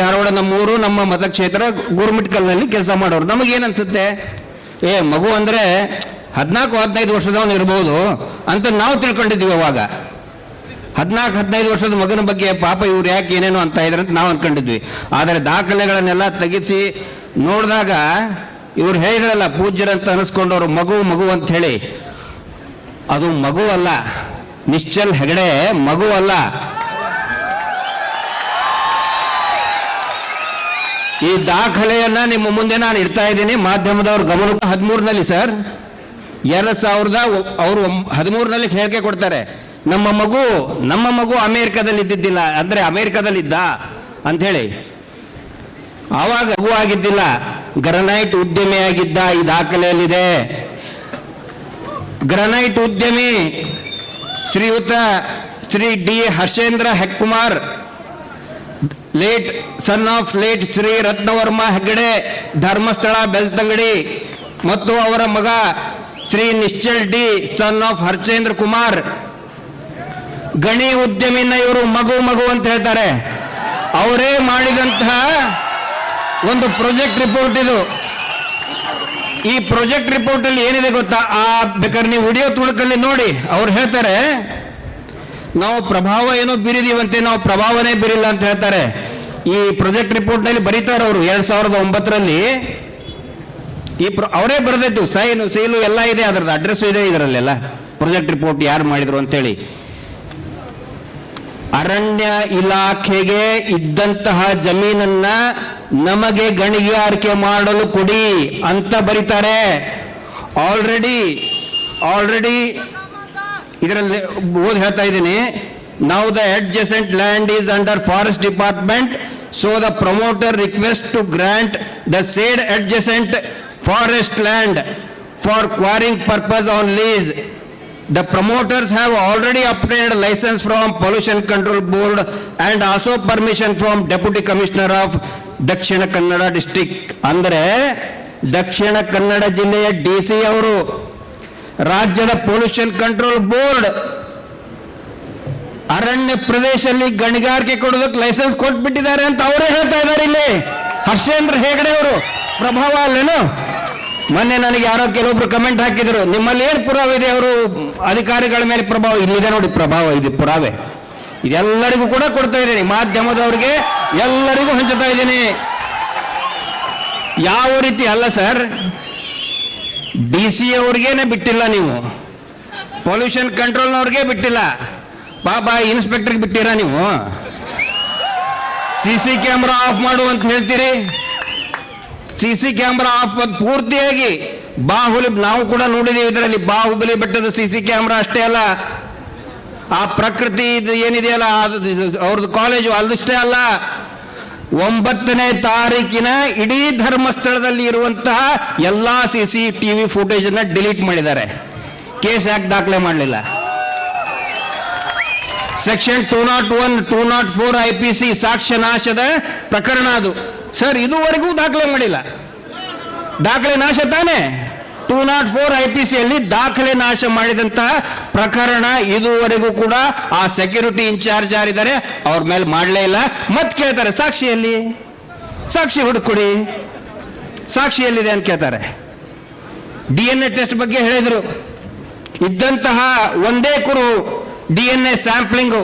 ಧಾರವಾಡ ನಮ್ಮೂರು ನಮ್ಮ ಮತಕ್ಷೇತ್ರ ಗುರುಮಿಟ್ಕಲ್ನಲ್ಲಿ ಕೆಲಸ ಮಾಡೋರು. ನಮಗೇನು ಅನ್ಸುತ್ತೆ ಏ, ಮಗು ಅಂದ್ರೆ ಹದಿನಾಲ್ಕು, ಹದಿನೈದು ವರ್ಷದವನು ಇರ್ಬೋದು ಅಂತ ನಾವು ತಿಳ್ಕೊಂಡಿದ್ವಿ ಅವಾಗ. ಹದಿನಾಲ್ಕು, ಹದಿನೈದು ವರ್ಷದ ಮಗನ ಬಗ್ಗೆ ಪಾಪ ಇವ್ರು ಯಾಕೆ ಏನೇನೋ ಅಂತ ಇದ್ದಾರೆ ಅಂತ ನಾವು ಅನ್ಕೊಂಡಿದ್ವಿ. ಆದರೆ ದಾಖಲೆಗಳನ್ನೆಲ್ಲ ತೆಗಿಸಿ ನೋಡಿದಾಗ ಇವ್ರು ಹೇಳಿದ್ರಲ್ಲ, ಪೂಜ್ಯರಂತ ಅನಿಸ್ಕೊಂಡವ್ರು ಮಗು ಮಗು ಅಂತ ಹೇಳಿ. ಅದು ಮಗು ಅಲ್ಲ, ನಿಶ್ಚಲ್ ಹೆಗಡೆ ಮಗು ಅಲ್ಲ. ಈ ದಾಖಲೆಯನ್ನ ನಿಮ್ಮ ಮುಂದೆ ನಾನು ಇಡ್ತಾ ಇದ್ದೀನಿ. ಮಾಧ್ಯಮದವ್ರ ಗಮನ ಹದಿಮೂರನಲ್ಲಿ ಸರ್. ಎರಡ್ ಸಾವಿರದ ಅವರು ಹದಿಮೂರನಲ್ಲಿ ಹೇಳಿಕೆ ಕೊಡ್ತಾರೆ. ನಮ್ಮ ಮಗು ನಮ್ಮ ಮಗು ಅಮೆರಿಕದಲ್ಲಿ ಇದ್ದಿದ್ದಿಲ್ಲ. ಅಂದ್ರೆ ಅಂತ ಹೇಳಿ ಆವಾಗ ಮಗು ಆಗಿದ್ದಿಲ್ಲ. ಗ್ರನೈಟ್ ಉದ್ಯಮಿಯಾಗಿದ್ದ ಈ ದಾಖಲೆಯಲ್ಲಿದೆ. ಗ್ರನೈಟ್ ಉದ್ಯಮಿ ಶ್ರೀಯುತ Shri D Harshendra ಹೆಕ್ಕುಮಾರ್ late son of late Shri Ratnavarma Heggade Dharmasthala Belthangady ಮತ್ತು ಅವರ ಮಗ Shri Nishchal D son of Harshendra Kumar. ಗಣಿ ಉದ್ಯಮಿನ ಇವರು ಮಗು ಮಗು ಅಂತ ಹೇಳ್ತಾರೆ. ಅವರೇ ಮಾಡಿದಂತಹ ಒಂದು ಪ್ರಾಜೆಕ್ಟ್ ರಿಪೋರ್ಟ್ ಇದು. ಈ ಪ್ರಾಜೆಕ್ಟ್ ರಿಪೋರ್ಟ್ ಅಲ್ಲಿ ಏನಿದೆ ಗೊತ್ತಾ? ಆ ಬೇಕಾದ್ರೆ ನೀವು ವಿಡಿಯೋ ತುಳುಕಲ್ಲಿ ನೋಡಿ. ಅವ್ರು ಹೇಳ್ತಾರೆ, ನಾವು ಪ್ರಭಾವ ಏನೋ ಬೀರಿದೀವಂತೆ, ನಾವು ಪ್ರಭಾವನೇ ಬೀರಿಲ್ಲ ಅಂತ ಹೇಳ್ತಾರೆ. ಈ ಪ್ರಾಜೆಕ್ಟ್ ರಿಪೋರ್ಟ್ನಲ್ಲಿ ಬರೀತಾರೆ ಅವರು ಎರಡ್ ಸಾವಿರದ ಒಂಬತ್ತರಲ್ಲಿ, ಈ ಅವರೇ ಬರೆದಿದ್ದು, ಸೈನ್, ಸೀಲು ಎಲ್ಲ ಇದೆ, ಅದರದ್ದು ಅಡ್ರೆಸ್ ಇದೆ ಇದರಲ್ಲೆಲ್ಲ. ಪ್ರಾಜೆಕ್ಟ್ ರಿಪೋರ್ಟ್ ಯಾರು ಮಾಡಿದ್ರು ಅಂತೇಳಿ. ಅರಣ್ಯ ಇಲಾಖೆಗೆ ಇದ್ದಂತಹ ಜಮೀನನ್ನ ನಮಗೆ ಗಣಿಗಾರಿಕೆ ಮಾಡಲು ಕೊಡಿ ಅಂತ ಬರೀತಾರೆ. ಆಲ್ರೆಡಿ ಆಲ್ರೆಡಿ ಇದರಲ್ಲಿ ಓದ್ ಹೇಳ್ತಾ ಇದ್ದೀನಿ. ನಾವು the adjacent land is under forest department so the promoter request to grant the said adjacent forest land for quarrying purpose on lease The promoters have already obtained license from Pollution Control Board and also permission from Deputy Commissioner of Dakshina Kannada district ಅಂದರೆ ದಕ್ಷಿಣ ಕನ್ನಡ ಜಿಲ್ಲೆಯ D C ಅವರು ರಾಜ್ಯದ pollution control board ಅರಣ್ಯ ಪ್ರದೇಶದಲ್ಲಿ ಗಣಿಗಾರಿಕೆ ಕೊಡೋದಕ್ಕೆ licence ಕೊಟ್ಬಿಟ್ಟಿದ್ದಾರೆ ಅಂತ ಅವರೇ ಹೇಳ್ತಾ ಇದ್ದಾರೆ ಇಲ್ಲಿ. ಹರ್ಷೇಂದ್ರ ಹೆಗಡೆ ಅವರು ಪ್ರಭಾವ ಅಲ್ಲೇನು ಮೊನ್ನೆ ನನಗೆ ಯಾರೋ ಕೆಲವೊಬ್ರು ಕಮೆಂಟ್ ಹಾಕಿದ್ರು. ನಿಮ್ಮಲ್ಲಿ ಏನು ಪುರಾವೆ ಇದೆ? ಅವರು ಅಧಿಕಾರಿಗಳ ಮೇಲೆ ಪ್ರಭಾವ ಇಲ್ಲಿದೆ ನೋಡಿ, ಪ್ರಭಾವ ಇದು, ಪುರಾವೆ. ಇದೆಲ್ಲರಿಗೂ ಕೂಡ ಕೊಡ್ತಾ ಇದ್ದೀನಿ. ಮಾಧ್ಯಮದವ್ರಿಗೆ ಎಲ್ಲರಿಗೂ ಹಂಚುತ್ತಾ ಇದ್ದೀನಿ. ಯಾವ ರೀತಿ ಅಲ್ಲ ಸರ್ ಡಿ ಸಿ ಅವ್ರಿಗೇನೆ ಬಿಟ್ಟಿಲ್ಲ ನೀವು. ಪೊಲ್ಯೂಷನ್ ಕಂಟ್ರೋಲ್ನವ್ರಿಗೆ ಬಿಟ್ಟಿಲ್ಲ. ಪಾಪ ಇನ್ಸ್ಪೆಕ್ಟರ್ಗೆ ಬಿಟ್ಟಿರಾ ನೀವು? ಸಿ ಸಿ ಕ್ಯಾಮ್ರಾ ಆಫ್ ಮಾಡು ಅಂತ ಹೇಳ್ತೀರಿ? ಸಿ ಸಿ ಕ್ಯಾಮ್ರಾ ಆಫ್ ಪೂರ್ತಿಯಾಗಿ ಬಾಹುಲಿ ನಾವು ಕೂಡ ನೋಡಿದ್ದೀವಿ ಇದರಲ್ಲಿ ಬಾಹುಬಲಿ ಬೆಟ್ಟದ ಸಿ ಸಿ ಕ್ಯಾಮ್ರಾ ಅಷ್ಟೇ ಅಲ್ಲ. ಆ ಪ್ರಕೃತಿ ಇದು ಏನಿದೆಯಲ್ಲ ಅದು- ಅವ್ರದ್ದು ಕಾಲೇಜು ಅಲ್ಲಷ್ಟೇ ಅಲ್ಲ. ಒಂಬತ್ತನೇ ತಾರೀಕಿನ ಇಡೀ ಧರ್ಮಸ್ಥಳದಲ್ಲಿ ಇರುವಂತಹ ಎಲ್ಲಾ ಸಿ ಸಿ ಫುಟೇಜ್ ಅನ್ನ ಡಿಲೀಟ್ ಮಾಡಿದ್ದಾರೆ. ಕೇಸ್ ಯಾಕೆ ದಾಖಲೆ ಮಾಡಲಿಲ್ಲ? Section two naught one two naught four I P C ಸಾಕ್ಷ್ಯ ನಾಶದ ಪ್ರಕರಣ ಅದು. ಸರ್ ಇದುವರೆಗೂ ದಾಖಲೆ ಮಾಡಿಲ್ಲ. ದಾಖಲೆ ನಾಶ ತಾನೆ? Two naught four I P ಸಿಯಲ್ಲಿ ದಾಖಲೆ ನಾಶ ಮಾಡಿದಂತಹ ಪ್ರಕರಣ ಇದುವರೆಗೂ ಕೂಡ ಆ ಸೆಕ್ಯೂರಿಟಿ ಇನ್ಚಾರ್ಜ್ ಯಾರಿದ್ದಾರೆ, ಅವ್ರ ಮೇಲೆ ಮಾಡಲೇ ಇಲ್ಲ. ಮತ್ತೆ ಕೇಳ್ತಾರೆ ಸಾಕ್ಷಿಯಲ್ಲಿ ಸಾಕ್ಷಿ ಹುಡುಕೊಡಿ ಸಾಕ್ಷಿ ಎಲ್ಲಿದೆ ಅಂತ ಕೇಳ್ತಾರೆ. ಡಿ ಎನ್ ಎ ಟೆಸ್ಟ್ ಬಗ್ಗೆ ಹೇಳಿದ್ರು. ಇದ್ದಂತಹ ಒಂದೇ ಕುರು D N A sampling.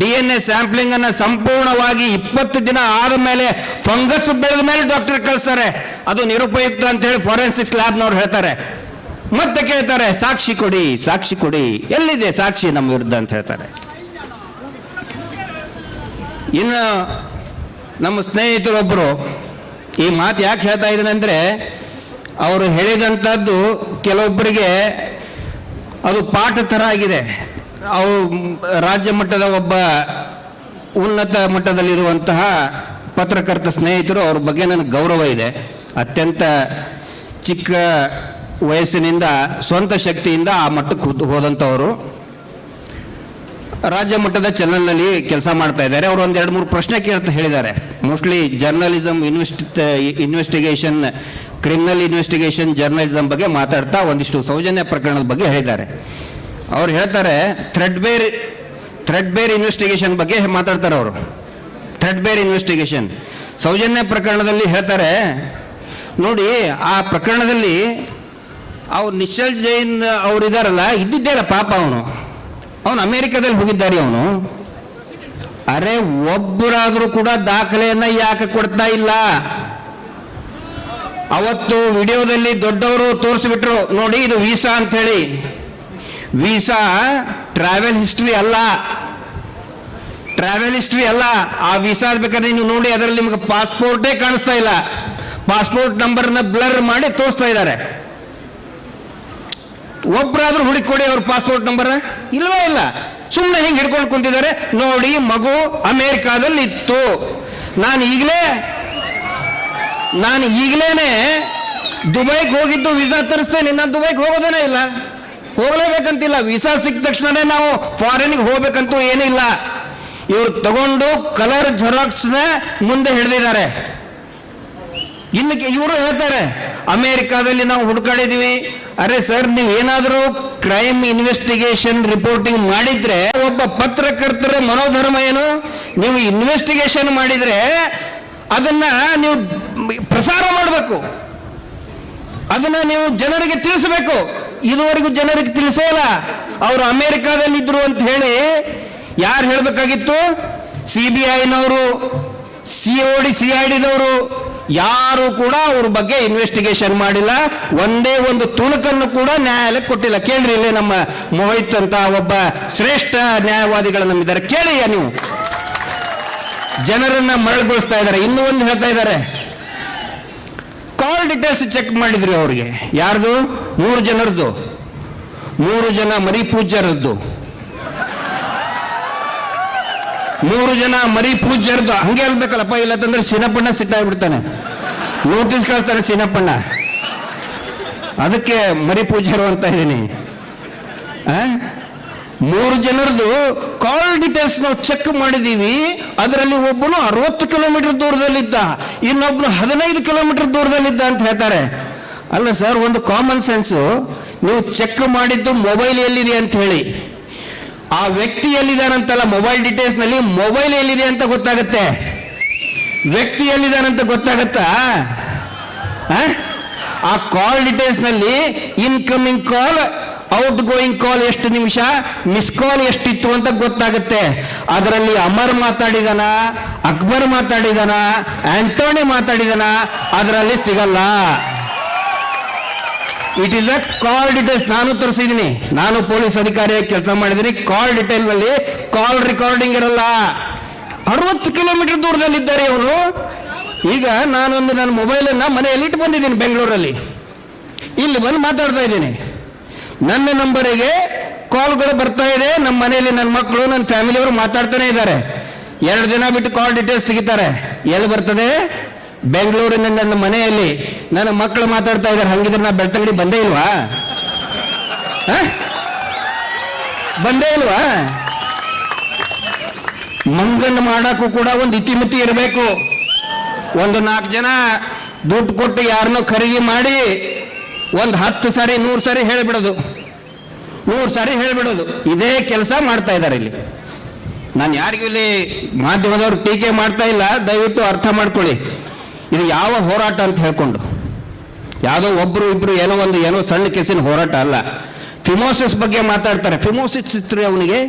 D N A sampling ಅನ್ನ ಸಂಪೂರ್ಣವಾಗಿ ಇಪ್ಪತ್ತು ದಿನ ಆದ ಮೇಲೆ ಫಂಗಸ್ ಬೆಳೆದ ಮೇಲೆ ಡಾಕ್ಟರ್ ಕಳಿಸ್ತಾರೆ. ಅದು ನಿರುಪಯುಕ್ತ ಅಂತ ಹೇಳಿ ಫಾರೆನ್ಸಿಕ್ಸ್ ಲ್ಯಾಬ್ನವ್ರು ಹೇಳ್ತಾರೆ. ಮತ್ತೆ ಕೇಳ್ತಾರೆ, ಸಾಕ್ಷಿ ಕೊಡಿ ಸಾಕ್ಷಿ ಕೊಡಿ. ಎಲ್ಲಿದೆ ಸಾಕ್ಷಿ ನಮ್ಮ ವಿರುದ್ಧ ಅಂತ ಹೇಳ್ತಾರೆ. ಇನ್ನು ನಮ್ಮ ಸ್ನೇಹಿತರೊಬ್ಬರು ಈ ಮಾತು ಯಾಕೆ ಹೇಳ್ತಾ ಇದ್ದೀನಿ ಅಂದರೆ, ಅವರು ಹೇಳಿದಂಥದ್ದು ಕೆಲವೊಬ್ಬರಿಗೆ ಅದು ಪಾಠ ಥರ ಆಗಿದೆ. ಅವು ರಾಜ್ಯ ಮಟ್ಟದ ಒಬ್ಬ ಉನ್ನತ ಮಟ್ಟದಲ್ಲಿರುವಂತಹ ಪತ್ರಕರ್ತ ಸ್ನೇಹಿತರು, ಅವ್ರ ಬಗ್ಗೆ ನನಗೆ ಗೌರವ ಇದೆ. ಅತ್ಯಂತ ಚಿಕ್ಕ ವಯಸ್ಸಿನಿಂದ, ಸ್ವಂತ ಶಕ್ತಿಯಿಂದ ಆ ಮಟ್ಟಕ್ಕೆ ಹೋದ್- ಹೋದಂಥವರು. ರಾಜ್ಯ ಮಟ್ಟದ ಚಾನಲ್ನಲ್ಲಿ ಕೆಲಸ ಮಾಡ್ತಾ ಇದ್ದಾರೆ. ಅವರು ಒಂದೆರಡು ಮೂರು ಪ್ರಶ್ನೆ ಕೇಳ್ತಾ ಹೇಳಿದ್ದಾರೆ. Mostly journalism invest investigation criminal investigation journalism ಬಗ್ಗೆ ಮಾತಾಡ್ತಾ ಒಂದಿಷ್ಟು ಸೌಜನ್ಯ ಪ್ರಕರಣದ ಬಗ್ಗೆ ಹೇಳಿದ್ದಾರೆ. ಅವ್ರು ಹೇಳ್ತಾರೆ threadbare threadbare investigation ಬಗ್ಗೆ ಮಾತಾಡ್ತಾರೆ ಅವರು. ಥ್ರೆಡ್ ಬೇರ್ ಇನ್ವೆಸ್ಟಿಗೇಷನ್ ಸೌಜನ್ಯ ಪ್ರಕರಣದಲ್ಲಿ ಹೇಳ್ತಾರೆ, ನೋಡಿ, ಆ ಪ್ರಕರಣದಲ್ಲಿ ಅವ್ರು ನಿಶ್ಚಲ್ ಜೈನ್ ಅವ್ರು ಇದಾರಲ್ಲ, ಇದ್ದಿದ್ದಲ್ಲ ಪಾಪ ಅವನು. ಅವನು ಅಮೇರಿಕಾದಲ್ಲಿ ಹೋಗಿದ್ದಾರೆ ಅವನು. ಅರೆ, ಒಬ್ಬರಾದರೂ ಕೂಡ ದಾಖಲೆಯನ್ನ ಯಾಕೆ ಕೊಡ್ತಾ ಇಲ್ಲ? ಅವತ್ತು ವಿಡಿಯೋದಲ್ಲಿ ದೊಡ್ಡವರು ತೋರಿಸ್ಬಿಟ್ರು, ನೋಡಿ, ಇದು ವೀಸಾ ಅಂತ ಹೇಳಿ ವೀಸಾ ಟ್ರಾವೆಲ್ ಹಿಸ್ಟ್ರಿ ಅಲ್ಲ. ಟ್ರಾವೆಲ್ ಹಿಸ್ಟ್ರಿ ಅಲ್ಲ. ಆ ವೀಸಾ ಬೇಕಾದ್ರೆ ನೀವು ನೋಡಿ, ಅದರಲ್ಲಿ ನಿಮಗೆ ಪಾಸ್ಪೋರ್ಟೇ ಕಾಣಿಸ್ತಾ ಇಲ್ಲ. ಪಾಸ್ಪೋರ್ಟ್ ನಂಬರ್ನ ಬ್ಲರ್ ಮಾಡಿ ತೋರಿಸ್ತಾ ಇದ್ದಾರೆ. ಒಬ್ಬರಾದ್ರೂ ಹುಡುಕೊಡಿ ಅವ್ರ ಪಾಸ್ಪೋರ್ಟ್ ನಂಬರ್ ಇಲ್ವೇ ಇಲ್ಲ. ಸುಮ್ಮನೆ ಹಿಂಗೆ ಹಿಡ್ಕೊಂಡು ಕುಂತಿದ್ದಾರೆ. ನೋಡಿ, ಮಗು ಅಮೇರಿಕಾದಲ್ಲಿ ಇತ್ತು. ನಾನು ಈಗಲೇ, ನಾನು ಈಗಲೇನೆ ದುಬೈಗೆ ಹೋಗಿದ್ದು ವೀಸಾ ತರಿಸ್ತೇನೆ. ನಾನು ದುಬೈಗೆ ಹೋಗೋದೇನೇ ಇಲ್ಲ. ಹೋಗ್ಲೇಬೇಕಂತಿಲ್ಲ. ವೀಸಾ ಸಿಕ್ಕ ತಕ್ಷಣನೇ ನಾವು ಫಾರಿನ್ಗೆ ಹೋಗ್ಬೇಕಂತೂ ಏನಿಲ್ಲ ಇವ್ರು ತಗೊಂಡು ಕಲರ್ ಜೆರಾಕ್ಸ್ನ ಮುಂದೆ ಹಿಡಿದಿದ್ದಾರೆ. ಇನ್ನು ಇವರು ಹೇಳ್ತಾರೆ, ಅಮೆರಿಕಾದಲ್ಲಿ ನಾವು ಹುಡ್ಕಾಡಿದೀವಿ. ಅರೆ ಸರ್ ನೀವು ಏನಾದರೂ ಕ್ರೈಮ್ ಇನ್ವೆಸ್ಟಿಗೇಷನ್ ರಿಪೋರ್ಟಿಂಗ್ ಮಾಡಿದ್ರೆ ಒಬ್ಬ ಪತ್ರಕರ್ತರ ಮನೋಧರ್ಮ ಏನು? ನೀವು ಇನ್ವೆಸ್ಟಿಗೇಷನ್ ಮಾಡಿದ್ರೆ ಅದನ್ನ ನೀವು ಪ್ರಸಾರ ಮಾಡಬೇಕು. ಅದನ್ನ ನೀವು ಜನರಿಗೆ ತಿಳಿಸಬೇಕು. ಇದುವರೆಗೂ ಜನರಿಗೆ ತಿಳಿಸೋಲ್ಲ. ಅವರು ಅಮೆರಿಕಾದಲ್ಲಿ ಇದ್ರು ಅಂತ ಹೇಳಿ ಯಾರು ಹೇಳಬೇಕಾಗಿತ್ತು? C B ಐನವರು C O D C I ಡಿದವರು ಯಾರು ಕೂಡ ಅವ್ರ ಬಗ್ಗೆ ಇನ್ವೆಸ್ಟಿಗೇಷನ್ ಮಾಡಿಲ್ಲ. ಒಂದೇ ಒಂದು ತುಣುಕನ್ನು ಕೂಡ ನ್ಯಾಯಾಲಯಕ್ಕೆ ಕೊಟ್ಟಿಲ್ಲ. ಕೇಳ್ರಿ ಇಲ್ಲೇ ನಮ್ಮ ಮೋಹಿತ್ ಅಂತ ಒಬ್ಬ ಶ್ರೇಷ್ಠ ನ್ಯಾಯವಾದಿಗಳು ನಮ್ಮಿದ್ದಾರೆ. ಕೇಳಿಯ ನೀವು? ಜನರನ್ನ ಮರಳುಗೊಳಿಸ್ತಾ ಇದ್ದಾರೆ. ಇನ್ನೂ ಒಂದು ಹೇಳ್ತಾ ಇದ್ದಾರೆ. ಕಾಲ್ ಡೀಟೇಲ್ಸ್ ಚೆಕ್ ಮಾಡಿದ್ರಿ ಅವ್ರಿಗೆ. ಯಾರ್ದು? ಮೂರು ಜನರದ್ದು. ಮೂರು ಜನ ಮರಿ ಪೂಜ್ಯರದ್ದು. ನೂರು ಜನ ಮರಿ ಪೂಜ್ಯರದ್ದು. ಹಂಗೆ ಹೇಳ್ಬೇಕಲ್ಲಪ್ಪ ಇಲ್ಲತ್ತಂದ್ರೆ ಸಿನಪ್ಪಣ್ಣ ಸಿಟ್ಟಾಗ್ಬಿಡ್ತಾನೆ ನೋಟಿಸ್ ಕಳಿಸ್ತಾನೆ ಸಿನಪ್ಪಣ್ಣ. ಅದಕ್ಕೆ ಮರಿ ಪೂಜ್ಯರು ಅಂತ ಇದ್ದೀನಿ? ಮೂರು ಜನರದು ಕಾಲ್ ಡೀಟೇಲ್ಸ್ ನಾವು ಚೆಕ್ ಮಾಡಿದೀವಿ. ಅದರಲ್ಲಿ ಒಬ್ಬನು ಅರವತ್ತು ಕಿಲೋಮೀಟರ್ ದೂರದಲ್ಲಿದ್ದ, ಇನ್ನೊಬ್ಬನು ಹದಿನೈದು ಕಿಲೋಮೀಟರ್ ದೂರದಲ್ಲಿದ್ದ ಅಂತ ಹೇಳ್ತಾರೆ. ಅಲ್ಲ ಸರ್ ಒಂದು ಕಾಮನ್ ಸೆನ್ಸು ನೀವು ಚೆಕ್ ಮಾಡಿದ್ದು ಮೊಬೈಲ್ ಎಲ್ಲಿದೆ ಅಂತ ಹೇಳಿ. ಆ ವ್ಯಕ್ತಿ ಎಲ್ಲಿದ್ದಾನಂತಲ್ಲ ಮೊಬೈಲ್ ಡೀಟೇಲ್ಸ್ನಲ್ಲಿ ಮೊಬೈಲ್ ಎಲ್ಲಿದೆ ಅಂತ ಗೊತ್ತಾಗುತ್ತೆ. ವ್ಯಕ್ತಿ ಎಲ್ಲಿದ್ದಾನಂತ ಗೊತ್ತಾಗತ್ತಾ? ಆ? ಆ ಕಾಲ್ ಡೀಟೇಲ್ಸ್ನಲ್ಲಿ incoming call outgoing call ಎಷ್ಟು ನಿಮಿಷ? ಮಿಸ್ ಕಾಲ್ ಎಷ್ಟಿತ್ತು ಅಂತ ಗೊತ್ತಾಗುತ್ತೆ. ಅದರಲ್ಲಿ ಅಮರ್ ಮಾತಾಡಿದನ, ಅಕ್ಬರ್ ಮಾತಾಡಿದನ ಆಂಟೋನಿ ಮಾತಾಡಿದನ, ಅದರಲ್ಲಿ ಸಿಗಲ್ಲ. It is a call details ನಾನು ತರಿಸಿದ್ದೀನಿ ನಾನು ಪೊಲೀಸ್ ಅಧಿಕಾರಿಯಾಗಿ ಕೆಲಸ ಮಾಡಿದ್ದೀನಿ ಕಾಲ್ ಡೀಟೇಲ್ನಲ್ಲಿ ಕಾಲ್ ರೆಕಾರ್ಡಿಂಗ್ ಇರಲ್ಲ. ಅರವತ್ತು ಕಿಲೋಮೀಟರ್ ದೂರದಲ್ಲಿದ್ದಾರೆ ಇವರು. ಈಗ ನಾನೊಂದು ನನ್ನ ಮೊಬೈಲನ್ನ ಮನೆಯಲ್ಲಿ ಇಟ್ಟು ಬಂದಿದ್ದೀನಿ ಬೆಂಗಳೂರಲ್ಲಿ. ಇಲ್ಲಿ ಬಂದು ಮಾತಾಡ್ತಾ ಇದ್ದೀನಿ. ನನ್ನ ನಂಬರಿಗೆ ಕಾಲ್ಗಳು ಬರ್ತಾ ಇದೆ. ನಮ್ಮ ಮನೆಯಲ್ಲಿ ನನ್ನ ಮಕ್ಕಳು ನನ್ನ ಫ್ಯಾಮಿಲಿಯವರು ಮಾತಾಡ್ತಾನೆ ಇದ್ದಾರೆ. ಎರಡು ದಿನ ಬಿಟ್ಟು ಕಾಲ್ ಡೀಟೇಲ್ಸ್ ತೆಗಿತಾರೆ. ಎಲ್ಲಿ ಬರ್ತದೆ? ಬೆಂಗಳೂರಿನ ನನ್ನ ಮನೆಯಲ್ಲಿ. ನನ್ನ ಮಕ್ಕಳು ಮಾತಾಡ್ತಾ ಇದ್ದಾರೆ. ಹಂಗಿದ್ರೆ ನಾ ಬೆಳ್ತಂಗಡಿ ಬಂದೇ ಇಲ್ವಾ? ಬಂದೇ ಇಲ್ವಾ? ಮಂಗನ್ ಮಾಡಕ್ಕೂ ಕೂಡ ಒಂದು ಇತಿಮಿತಿ ಇರಬೇಕು. ಒಂದು ನಾಲ್ಕು ಜನ ದುಡ್ಡು ಕೊಟ್ಟು ಯಾರನ್ನೋ ಖರೀದಿ ಮಾಡಿ ಒಂದು ಹತ್ತು ಸಾರಿ, ನೂರು ಸಾರಿ ಹೇಳಿಬಿಡೋದು. ನೂರು ಸಾರಿ ಹೇಳಿಬಿಡೋದು. ಇದೇ ಕೆಲಸ ಮಾಡ್ತಾ ಇದ್ದಾರೆ ಇಲ್ಲಿ. ನಾನು ಯಾರಿಗೂ ಇಲ್ಲಿ ಮಾಧ್ಯಮದವರು ಟೀಕೆ ಮಾಡ್ತಾ ಇಲ್ಲ. ದಯವಿಟ್ಟು ಅರ್ಥ ಮಾಡ್ಕೊಳ್ಳಿ. ಇದು ಯಾವ ಹೋರಾಟ ಅಂತ ಹೇಳ್ಕೊಂಡು. ಯಾವುದೋ ಒಬ್ಬರು ಇಬ್ರು ಏನೋ ಒಂದು, ಏನೋ ಸಣ್ಣ ಕೆಸಿನ ಹೋರಾಟ ಅಲ್ಲ. ಫಿಮೋಸಿಸ್ ಬಗ್ಗೆ ಮಾತಾಡ್ತಾರೆ. ಫಿಮೋಸಿಸ್ ಇತ್ತು ಅವನಿಗೆ.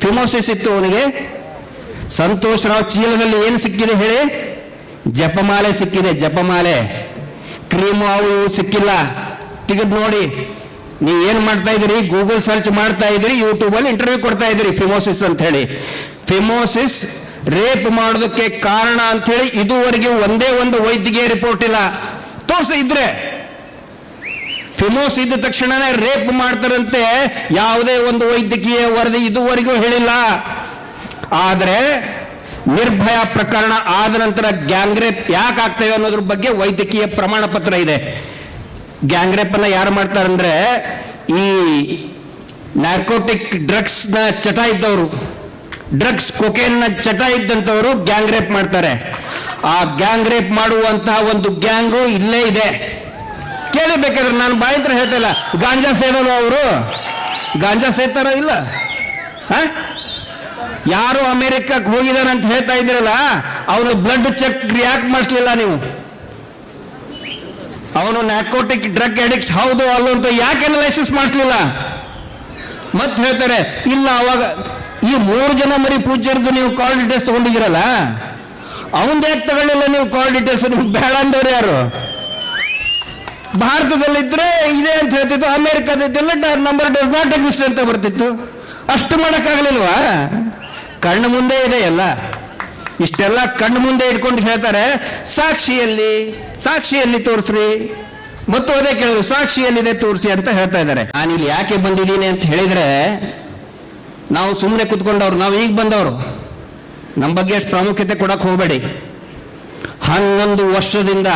ಫಿಮೋಸಿಸ್ ಇತ್ತು ಅವನಿಗೆ. ಸಂತೋಷ್ ರಾವ್ ಚೀಲದಲ್ಲಿ ಏನು ಸಿಕ್ಕಿದೆ ಹೇಳಿ? ಜಪಮಾಲೆ ಸಿಕ್ಕಿದೆ, ಜಪಮಾಲೆ. ಕ್ರೀಮು ಅವು ಸಿಕ್ಕಿಲ್ಲ. ತೆಗೆದು ನೋಡಿ. ನೀವು ಏನು ಮಾಡ್ತಾ ಇದ್ದೀರಿ? ಗೂಗಲ್ ಸರ್ಚ್ ಮಾಡ್ತಾ ಇದ್ದೀರಿ ಯೂಟ್ಯೂಬಲ್ಲಿ ಇಂಟರ್ವ್ಯೂ ಕೊಡ್ತಾ ಇದ್ದೀರಿ ಫಿಮೋಸಿಸ್ ಅಂತ ಹೇಳಿ ಫಿಮೋಸಿಸ್ ರೇಪ್ ಮಾಡೋದಕ್ಕೆ ಕಾರಣ ಅಂತ ಹೇಳಿ ಇದುವರೆಗೆ ಒಂದೇ ಒಂದು ವೈದ್ಯಕೀಯ ರಿಪೋರ್ಟ್ ಇಲ್ಲ. ತೋರ್ಸ ಇದ್ರೆ. ಫಿಮೋಸ್ ಇದ್ದ ತಕ್ಷಣನೇ ರೇಪ್ ಮಾಡ್ತಾರಂತೆ. ಯಾವುದೇ ಒಂದು ವೈದ್ಯಕೀಯ ವರದಿ ಇದುವರೆಗೂ ಹೇಳಿಲ್ಲ. ಆದರೆ ನಿರ್ಭಯ ಪ್ರಕರಣ ಆದ ನಂತರ ಗ್ಯಾಂಗ್ರೇಪ್ ಯಾಕೆ ಆಗ್ತವೆ ಅನ್ನೋದ್ರ ಬಗ್ಗೆ ವೈದ್ಯಕೀಯ ಪ್ರಮಾಣ ಪತ್ರ ಇದೆ. ಗ್ಯಾಂಗ್ರೇಪ್ ಅನ್ನ ಯಾರು ಮಾಡ್ತಾರಂದ್ರೆ ಈ ನಾರ್ಕೋಟಿಕ್ ಡ್ರಗ್ಸ್ನ ಚಟ ಇದ್ದವರು ಡ್ರಗ್ಸ್ ಕೊಕೇನ್ನ ಚಟ ಇದ್ದಂಥವರು ಗ್ಯಾಂಗ್ ರೇಪ್ ಮಾಡ್ತಾರೆ. ಆ ಗ್ಯಾಂಗ್ ರೇಪ್ ಮಾಡುವಂತಹ ಒಂದು ಗ್ಯಾಂಗು ಇಲ್ಲೇ ಇದೆ. ಕೇಳಬೇಕಾದ್ರೆ ನಾನು ಬಾಯಿತ್ರ ಹೇಳ್ತಲ್ಲ ಗಾಂಜಾ ಸೇದಲು ಅವರು? ಗಾಂಜಾ ಸೇತಾರ ಇಲ್ಲ? ಯಾರು ಅಮೆರಿಕಕ್ಕೆ ಹೋಗಿದಾರ ಅಂತ ಹೇಳ್ತಾ ಇದ್ರಲ್ಲ ಅವನು ಬ್ಲಡ್ ಚೆಕ್ ಯಾಕೆ ಮಾಡಿಸ್ಲಿಲ್ಲ ನೀವು. ಅವನು ನ್ಯಾಕೋಟಿಕ್ ಡ್ರಗ್ ಅಡಿಕ್ಟ್ ಹೌದು, ಅಲ್ಲ ಅಂತ ಯಾಕೆ ಅನಲೈಸಿಸ್ ಮಾಡಿಸ್ಲಿಲ್ಲ? ಮತ್ತೆ ಹೇಳ್ತಾರೆ, ಇಲ್ಲ, ಅವಾಗ ಈ ಮೂರು ಜನ ಮರಿ ಪೂಜ್ಯರದ್ದು ನೀವು ಕಾಲ್ ಡೀಟೇಲ್ಸ್ ತಗೊಂಡಿದ್ದೀರಲ್ಲ? ಅವನ್ ಯಾಕೆ ತಗೊಳ್ಳಿಲ್ಲ ನೀವು ಕಾಲ್ ಡೀಟೇಲ್ಸ್ ನಿಮ್ಗೆ ಬೇಡ ಅಂದವ್ರು ಯಾರು? ಭಾರತದಲ್ಲಿದ್ದರೆ ಇದೆ ಅಂತ ಹೇಳ್ತಿತ್ತು ಅಮೆರಿಕದಿದ್ದೆಲ್ಲ ನಂಬರ್ ಡಸ್ ನಾಟ್ ಎಕ್ಸಿಸ್ಟ್ ಅಂತ ಬರ್ತಿತ್ತು. ಅಷ್ಟು ಮಾಡೋಕ್ಕಾಗಲಿಲ್ವಾ? ಕಣ್ಣು ಮುಂದೆ ಇದೆ ಎಲ್ಲ. ಇಷ್ಟೆಲ್ಲ ಕಣ್ಣು ಮುಂದೆ ಇಟ್ಕೊಂಡು ಹೇಳ್ತಾರೆ, ಸಾಕ್ಷಿಯಲ್ಲಿ ಸಾಕ್ಷಿಯಲ್ಲಿ ತೋರಿಸ್ರಿ. ಮತ್ತು ಅದೇ ಕೇಳಿದ್ರು, ಸಾಕ್ಷಿಯಲ್ಲಿದೆ ತೋರಿಸಿ ಅಂತ ಹೇಳ್ತಾ ಇದ್ದಾರೆ. ನಾನಿಲ್ಲಿ ಯಾಕೆ ಬಂದಿದ್ದೀನಿ ಅಂತ ಹೇಳಿದ್ರೆ, ನಾವು ಸುಮ್ಮನೆ ಕುತ್ಕೊಂಡವ್ರು, ನಾವು ಈಗ ಬಂದವರು. ನಮ್ಮ ಬಗ್ಗೆ ಅಷ್ಟು ಪ್ರಾಮುಖ್ಯತೆ ಕೊಡಕ್ಕೆ ಹೋಗಬೇಡಿ. ಹನ್ನೊಂದು ವರ್ಷದಿಂದ